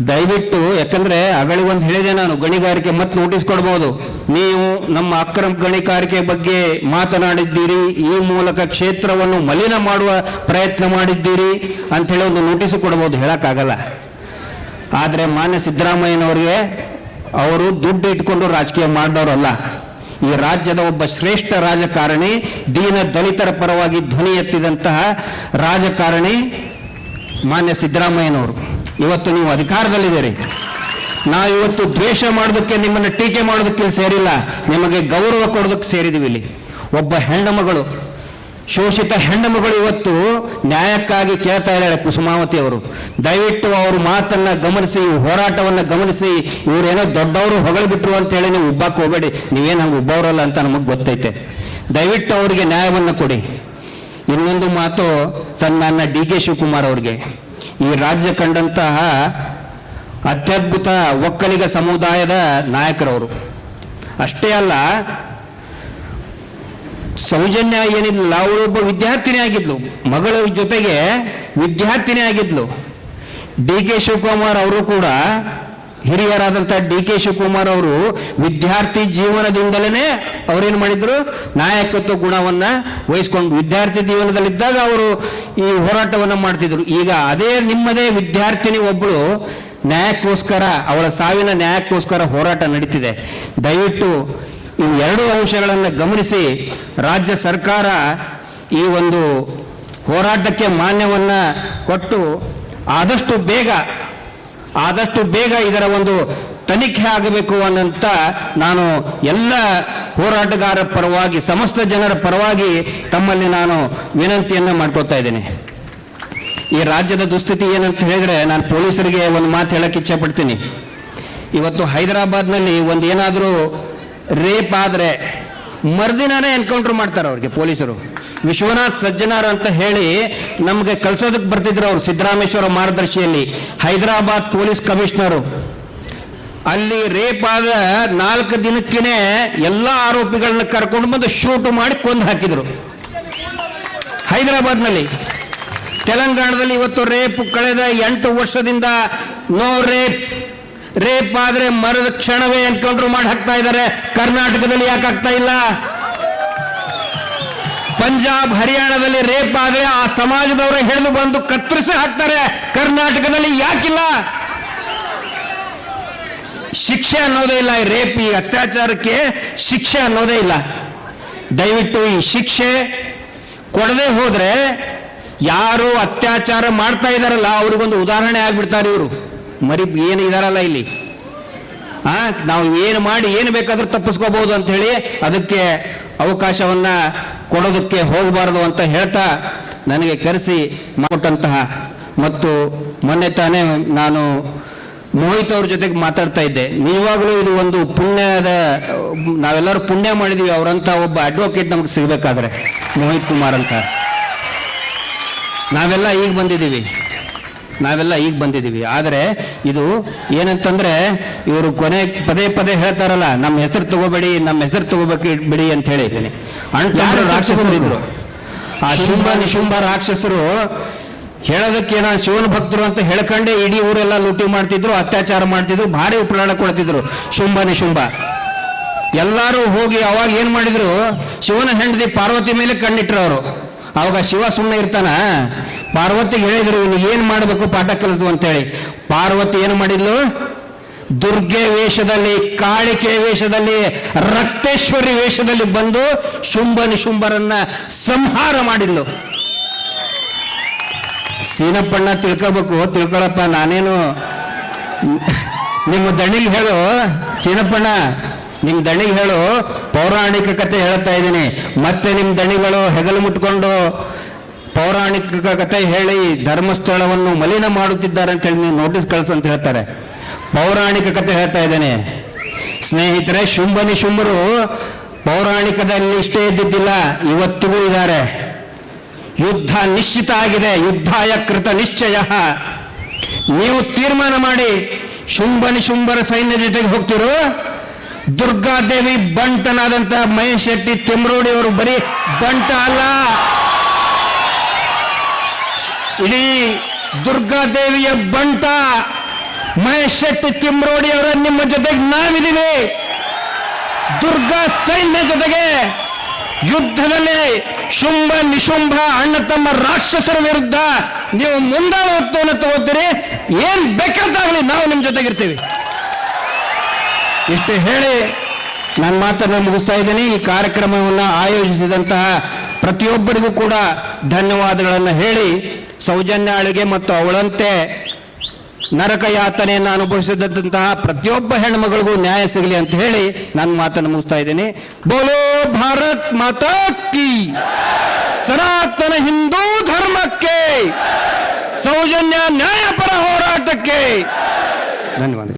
ದಯವಿಟ್ಟು, ಯಾಕಂದ್ರೆ ಅಗಳಿಗೊಂದು ಹೇಳಿದೆ ನಾನು, ಗಣಿಗಾರಿಕೆ ಮತ್ತೆ ನೋಟಿಸ್ ಕೊಡ್ಬೋದು. ನೀವು ನಮ್ಮ ಅಕ್ರಮ ಗಣಿಗಾರಿಕೆ ಬಗ್ಗೆ ಮಾತನಾಡಿದ್ದೀರಿ, ಈ ಮೂಲಕ ಕ್ಷೇತ್ರವನ್ನು ಮಲಿನ ಮಾಡುವ ಪ್ರಯತ್ನ ಮಾಡಿದ್ದೀರಿ ಅಂತ ಹೇಳಿ ಒಂದು ನೋಟಿಸ್ ಕೊಡ್ಬೋದು, ಹೇಳಕ್ಕಾಗಲ್ಲ. ಆದರೆ ಮಾನ್ಯ ಸಿದ್ದರಾಮಯ್ಯನವರಿಗೆ ಅವರು ದುಡ್ಡು ಇಟ್ಕೊಂಡು ರಾಜಕೀಯ ಮಾಡಿದವರಲ್ಲ ಈ ರಾಜ್ಯದ ಒಬ್ಬ ಶ್ರೇಷ್ಠ ರಾಜಕಾರಣಿ, ದೀನ ದಲಿತರ ಪರವಾಗಿ ಧ್ವನಿ ಎತ್ತಿದಂತಹ ರಾಜಕಾರಣಿ ಮಾನ್ಯ ಸಿದ್ದರಾಮಯ್ಯನವರು. ಇವತ್ತು ನೀವು ಅಧಿಕಾರದಲ್ಲಿದ್ದೀರಿ. ನಾವು ಇವತ್ತು ದ್ವೇಷ ಮಾಡೋದಕ್ಕೆ ನಿಮ್ಮನ್ನು ಟೀಕೆ ಮಾಡೋದಕ್ಕೆ ಸೇರಿಲ್ಲ. ನಿಮಗೆ ಗೌರವ ಕೊಡೋದಕ್ಕೆ ಸೇರಿದ್ದೀವಿ ಇಲ್ಲಿ. ಒಬ್ಬ ಹೆಣ್ಣುಮಗಳು, ಶೋಷಿತ ಹೆಣ್ಣು ಮಗಳು ಇವತ್ತು ನ್ಯಾಯಕ್ಕಾಗಿ ಕೇಳ್ತಾ ಇದ್ದಾರೆ ಕುಸುಮಾವತಿ ಅವರು. ದಯವಿಟ್ಟು ಅವ್ರ ಮಾತನ್ನ ಗಮನಿಸಿ ಹೋರಾಟವನ್ನ ಗಮನಿಸಿ ಇವರೇನೋ ದೊಡ್ಡವರು ಹೊಗಳು ಬಿಟ್ರು ಅಂತ ಹೇಳಿ ನೀವು ಉಬ್ಬಕ್ಕೆ ಹೋಗಬೇಡಿ. ನೀವೇನು ಹಂಗೆ ಉಬ್ಬವರಲ್ಲ ಅಂತ ನಮಗೆ ಗೊತ್ತೈತೆ. ದಯವಿಟ್ಟು ಅವರಿಗೆ ನ್ಯಾಯವನ್ನು ಕೊಡಿ. ಇನ್ನೊಂದು ಮಾತು ಸನ್ಮಾನ್ಯ ಡಿ ಕೆ ಶಿವಕುಮಾರ್ ಅವರಿಗೆ. ಈ ರಾಜ್ಯ ಕಂಡಂತಹ ಅತ್ಯದ್ಭುತ ಒಕ್ಕಲಿಗ ಸಮುದಾಯದ ನಾಯಕರವರು. ಅಷ್ಟೇ ಅಲ್ಲ, ಸೌಜನ್ಯ ಏನಿಲ್ಲ ಅವಳೊಬ್ಬ ವಿದ್ಯಾರ್ಥಿನಿ ಆಗಿದ್ಲು, ಮಗಳ ಜೊತೆಗೆ ವಿದ್ಯಾರ್ಥಿನಿ ಆಗಿದ್ಲು. ಡಿ ಕೆ ಶಿವಕುಮಾರ್ ಅವರು ಕೂಡ ಹಿರಿಯರಾದಂಥ ಡಿ ಕೆ ಶಿವಕುಮಾರ್ ಅವರು ವಿದ್ಯಾರ್ಥಿ ಜೀವನದಿಂದಲೇ ಅವ್ರೇನು ಮಾಡಿದ್ರು? ನಾಯಕತ್ವ ಗುಣವನ್ನ ವಹಿಸ್ಕೊಂಡು ವಿದ್ಯಾರ್ಥಿ ಜೀವನದಲ್ಲಿದ್ದಾಗ ಅವರು ಈ ಹೋರಾಟವನ್ನ ಮಾಡ್ತಿದ್ರು. ಈಗ ಅದೇ ನಿಮ್ಮದೇ ವಿದ್ಯಾರ್ಥಿನಿ ಒಬ್ಬಳು ನ್ಯಾಯಕ್ಕೋಸ್ಕರ, ಅವಳ ಸಾವಿನ ನ್ಯಾಯಕ್ಕೋಸ್ಕರ ಹೋರಾಟ ನಡೀತಿದೆ. ದಯವಿಟ್ಟು ಇವು ಎರಡು ಅಂಶಗಳನ್ನು ಗಮನಿಸಿ. ರಾಜ್ಯ ಸರ್ಕಾರ ಈ ಒಂದು ಹೋರಾಟಕ್ಕೆ ಮಾನ್ಯವನ್ನ ಕೊಟ್ಟು ಆದಷ್ಟು ಬೇಗ ಆದಷ್ಟು ಬೇಗ ಇದರ ಒಂದು ತನಿಖೆ ಆಗಬೇಕು ಅನ್ನಂತ ನಾನು ಎಲ್ಲ ಹೋರಾಟಗಾರರ ಪರವಾಗಿ, ಸಮಸ್ತ ಜನರ ಪರವಾಗಿ ತಮ್ಮಲ್ಲಿ ನಾನು ವಿನಂತಿಯನ್ನ ಮಾಡ್ಕೊಳ್ತಾ ಇದ್ದೇನೆ. ಈ ರಾಜ್ಯದ ದುಸ್ಥಿತಿ ಏನಂತ ಹೇಳಿದ್ರೆ ನಾನು ಪೊಲೀಸರಿಗೆ ಒಂದು ಮಾತು ಹೇಳಕ್ಕೆ ಇಚ್ಛೆ ಪಡ್ತೀನಿ ಇವತ್ತು ಹೈದರಾಬಾದ್ನಲ್ಲಿ ಒಂದು ಏನಾದರೂ ರೇಪ್ ಆದರೆ ಮರುದಿನಾನೇ ಎನ್ಕೌಂಟರ್ ಮಾಡ್ತಾರೆ ಅವ್ರಿಗೆ ಪೊಲೀಸರು. ವಿಶ್ವನಾಥ್ ಸಜ್ಜನಾರ್ ಅಂತ ಹೇಳಿ ನಮಗೆ ಕಳ್ಸೋದಕ್ಕೆ ಬರ್ತಿದ್ರು ಅವರು ಸಿದ್ದರಾಮೇಶ್ವರ ಮಾರ್ಗದರ್ಶಿಯಲ್ಲಿ, ಹೈದರಾಬಾದ್ ಪೊಲೀಸ್ ಕಮಿಷನರು. ಅಲ್ಲಿ ರೇಪ್ ಆದ ನಾಲ್ಕು ದಿನಕ್ಕೇನೆ ಎಲ್ಲ ಆರೋಪಿಗಳನ್ನ ಕರ್ಕೊಂಡು ಬಂದು ಶೂಟ್ ಮಾಡಿ ಕೊಂದು ಹಾಕಿದ್ರು. ಹೈದರಾಬಾದ್ನಲ್ಲಿ. ತೆಲಂಗಾಣದಲ್ಲಿ ಇವತ್ತು ರೇಪ್ ಕಳೆದ ಎಂಟು ವರ್ಷದಿಂದ ನೋ ರೇಪ್. ರೇಪ್ ಆದ್ರೆ ಮರದ ಕ್ಷಣವೇ ಎನ್ಕೌಂಟರ್ ಮಾಡಿ ಹಾಕ್ತಾ ಇದ್ದಾರೆ. ಕರ್ನಾಟಕದಲ್ಲಿ ಯಾಕೆ ಆಗ್ತಾ ಇಲ್ಲ? ಪಂಜಾಬ್, ಹರಿಯಾಣದಲ್ಲಿ ರೇಪ್ ಆದ್ರೆ ಆ ಸಮಾಜದವರು ಹಿಡಿದು ಬಂದು ಕತ್ತರಿಸಿ ಹಾಕ್ತಾರೆ. ಕರ್ನಾಟಕದಲ್ಲಿ ಯಾಕಿಲ್ಲ? ಶಿಕ್ಷೆ ಅನ್ನೋದೇ ಇಲ್ಲ ರೇಪ್ ಈ ಅತ್ಯಾಚಾರಕ್ಕೆ ಶಿಕ್ಷೆ ಅನ್ನೋದೇ ಇಲ್ಲ. ದಯವಿಟ್ಟು ಈ ಶಿಕ್ಷೆ ಕೊಡದೆ ಹೋದ್ರೆ ಯಾರು ಅತ್ಯಾಚಾರ ಮಾಡ್ತಾ ಇದಾರಲ್ಲ, ಅವ್ರಿಗೊಂದು ಉದಾಹರಣೆ ಆಗ್ಬಿಡ್ತಾರೆ ಇವರು. ಮರಿ ಏನು ಇದಾರಲ್ಲ ಇಲ್ಲಿ? ಆ, ನಾವು ಏನು ಮಾಡಿ ಏನು ಬೇಕಾದ್ರೂ ತಪ್ಪಿಸ್ಕೋಬಹುದು ಅಂತ ಹೇಳಿ ಅದಕ್ಕೆ ಅವಕಾಶವನ್ನ ಕೊಡೋದಕ್ಕೆ ಹೋಗಬಾರದು ಅಂತ ಹೇಳ್ತಾ ನನಗೆ ಕರೆಸಿ ಮಾಡಿಕೊಟ್ಟಂತಹ ಮತ್ತು ಮೊನ್ನೆ ತಾನೇ ನಾನು ಮೋಹಿತ್ ಅವ್ರ ಜೊತೆಗೆ ಮಾತಾಡ್ತಾ ಇದ್ದೆ. ನಿಜವಾಗ್ಲೂ ಇದು ಒಂದು ಪುಣ್ಯದ, ನಾವೆಲ್ಲರೂ ಪುಣ್ಯ ಮಾಡಿದೀವಿ, ಅವರಂತ ಒಬ್ಬ ಅಡ್ವೊಕೇಟ್ ನಮ್ಗೆ ಸಿಗ್ಬೇಕಾದ್ರೆ, ಮೋಹಿತ್ ಕುಮಾರ್ ಅಂತ. ನಾವೆಲ್ಲ ಈಗ ಬಂದಿದ್ದೀವಿ. ನಾವೆಲ್ಲ ಈಗ ಬಂದಿದ್ದೀವಿ. ಆದರೆ ಇದು ಏನಂತಂದ್ರೆ ಇವರು ಕೊನೆ ಪದೇ ಪದೇ ಹೇಳ್ತಾರಲ್ಲ ನಮ್ಮ ಹೆಸರು ತಗೋಬೇಡಿ ನಮ್ಮ ಹೆಸರು ತಗೋಬೇಕು ಬಿಡಿ ಅಂತ ಹೇಳಿ ಅಣ್ಣ ರಾಕ್ಷಸರಿದ್ರು ಆ ಶುಂಭ ನಿಶುಂಭ ರಾಕ್ಷಸರು ಹೇಳೋದಕ್ಕೇನ ಶಿವನ ಭಕ್ತರು ಅಂತ ಹೇಳ್ಕೊಂಡೆ ಇಡೀ ಊರೆಲ್ಲ ಲೂಟಿ ಮಾಡ್ತಿದ್ರು ಅತ್ಯಾಚಾರ ಮಾಡ್ತಿದ್ರು ಭಾರಿ ಉಪರಾಣ ಕೊಡ್ತಿದ್ರು ಶುಂಭ ನಿಶುಂಭ ಎಲ್ಲರೂ ಹೋಗಿ ಅವಾಗ ಏನ್ ಮಾಡಿದ್ರು ಶಿವನ ಹೆಂಡತಿ ಪಾರ್ವತಿ ಮೇಲೆ ಕಣ್ಣಿಟ್ರು ಅವರು ಅವಾಗ ಶಿವ ಸುಮ್ಮನೆ ಇರ್ತಾನ ಪಾರ್ವತಿಗೆ ಹೇಳಿದ್ರು ಇನ್ನು ಏನು ಮಾಡಬೇಕು ಪಾಠ ಕಲಿಸು ಅಂತೇಳಿ. ಪಾರ್ವತಿ ಏನು ಮಾಡಿದ್ಲು? ದುರ್ಗೆ ವೇಷದಲ್ಲಿ, ಕಾಳಿಕೆ ವೇಷದಲ್ಲಿ, ರಕ್ತೇಶ್ವರಿ ವೇಷದಲ್ಲಿ ಬಂದು ಶುಂಭ ಶುಂಭರನ್ನ ಸಂಹಾರ ಮಾಡಿದ್ಲು. ಸೀನಪ್ಪಣ್ಣ ತಿಳ್ಕೊಬೇಕು, ತಿಳ್ಕೊಳಪ್ಪ, ನಾನೇನು? ನಿಮ್ಮ ದಣಿಗೆ ಹೇಳು, ಸೀನಪ್ಪಣ್ಣ ನಿಮ್ಮ ದಣಿಗೆ ಹೇಳು, ಪೌರಾಣಿಕ ಕತೆ ಹೇಳ್ತಾ ಇದ್ದೀನಿ. ಮತ್ತೆ ನಿಮ್ಮ ದಣಿಗಳು ಹೆಗಲು ಮುಟ್ಕೊಂಡು ಪೌರಾಣಿಕ ಕಥೆ ಹೇಳಿ ಧರ್ಮಸ್ಥಳವನ್ನು ಮಲಿನ ಮಾಡುತ್ತಿದ್ದಾರೆ ಅಂತ ಹೇಳಿ ನೀವು ನೋಟಿಸ್ ಕಳಿಸು ಅಂತ ಹೇಳ್ತಾರೆ. ಪೌರಾಣಿಕ ಕತೆ ಹೇಳ್ತಾ ಇದ್ದೇನೆ. ಸ್ನೇಹಿತರೆ, ಶುಂಭನಿ ಶುಂಭರು ಪೌರಾಣಿಕದಲ್ಲಿ ಇಷ್ಟೇ ಇದ್ದಿದ್ದಿಲ್ಲ, ಇವತ್ತಿಗೂ ಇದ್ದಾರೆ. ಯುದ್ಧ ನಿಶ್ಚಿತ ಆಗಿದೆ, ಯುದ್ಧಾಯ ಕೃತ ನಿಶ್ಚಯ. ನೀವು ತೀರ್ಮಾನ ಮಾಡಿ, ಶುಂಭನಿ ಶುಂಭರ ಸೈನ್ಯ ಜೊತೆಗೆ ಹೋಗ್ತಿರೋ. ದುರ್ಗಾದೇವಿ ಬಂಟನಾದಂತ ಮಹೇಶ್ ಶೆಟ್ಟಿ ತಿಮ್ರೋಡಿ ಅವರು ಬರೀ ಬಂಟ ಅಲ್ಲ. ಇಡೀ ದುರ್ಗಾದೇವಿಯ ಬಂಟ ಮಹೇಶ್ ಶೆಟ್ಟಿ ತಿಮ್ರೋಡಿ ಅವರ ನಿಮ್ಮ ಜೊತೆಗೆ ನಾವಿದ್ದೀವಿ ದುರ್ಗಾ ಸೈನ್ಯ ಜೊತೆಗೆ ಯುದ್ಧದಲ್ಲಿ ಶುಂಭ ನಿಶುಂಭ ಅಣ್ಣ ತಮ್ಮ ರಾಕ್ಷಸರ ವಿರುದ್ಧ ನೀವು ಮುಂದಾಳತ್ವವನ್ನು ತಗೋತೀರಿ. ಏನ್ ಬೇಕಾದಾಗಲಿ ನಾವು ನಿಮ್ಮ ಜೊತೆಗಿರ್ತೀವಿ ಇಷ್ಟು ಹೇಳಿ ನಾನು ಮಾತನ್ನು ಮುಗಿಸ್ತಾ ಇದ್ದೀನಿ. ಈ ಕಾರ್ಯಕ್ರಮವನ್ನು ಆಯೋಜಿಸಿದಂತಹ ಪ್ರತಿಯೊಬ್ಬರಿಗೂ ಕೂಡ ಧನ್ಯವಾದಗಳನ್ನು ಹೇಳಿ ಸೌಜನ್ಯ ಅಳಿಗೆ ಮತ್ತು ಅವಳಂತೆ ನರಕ ಯಾತನೆಯನ್ನು ಅನುಭವಿಸಿದಂತಹ ಪ್ರತಿಯೊಬ್ಬ ಹೆಣ್ಮಗಳಿಗೂ ನ್ಯಾಯ ಸಿಗಲಿ ಅಂತ ಹೇಳಿ ನನ್ನ ಮಾತನ್ನು ಮುಗಿಸ್ತಾ ಇದ್ದೀನಿ. ಬೋಲೋ ಭಾರತ್ ಮಾತಾ ಕಿ. ಸನಾತನ ಹಿಂದೂ ಧರ್ಮಕ್ಕೆ, ಸೌಜನ್ಯ ನ್ಯಾಯಪರ ಹೋರಾಟಕ್ಕೆ. ಧನ್ಯವಾದ